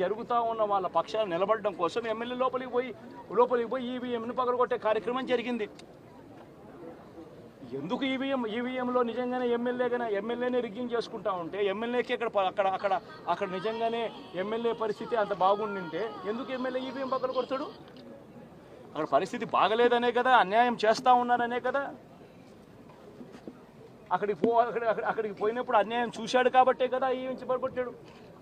జరుగుతూ ఉన్న వాళ్ళ పక్షాలు నిలబడడం కోసం ఎమ్మెల్యే లోపలికి పోయి లోపలికి పోయి ఈవీఎంను పగలగొట్టే కార్యక్రమం జరిగింది. ఎందుకు ఈవీఎం ఈవీఎంలో నిజంగానే ఎమ్మెల్యేగానే ఎమ్మెల్యేనే రిగ్గింగ్ చేసుకుంటా ఉంటే ఎమ్మెల్యేకి అక్కడ అక్కడ అక్కడ అక్కడ నిజంగానే ఎమ్మెల్యే పరిస్థితి అంత బాగుండింటే ఎందుకు ఎమ్మెల్యే ఈవీఎం పక్కన కొడతాడు అక్కడ పరిస్థితి బాగలేదనే కదా అన్యాయం చేస్తూ ఉన్నారనే కదా. అక్కడికి పో అక్కడ అక్కడికి పోయినప్పుడు అన్యాయం చూశాడు కాబట్టే కదా ఈవీఎం పడగొట్టాడు.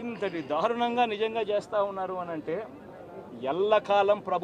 ఇంతటి దారుణంగా నిజంగా చేస్తూ ఉన్నారు అని అంటే ఎల్లకాలం ప్రభు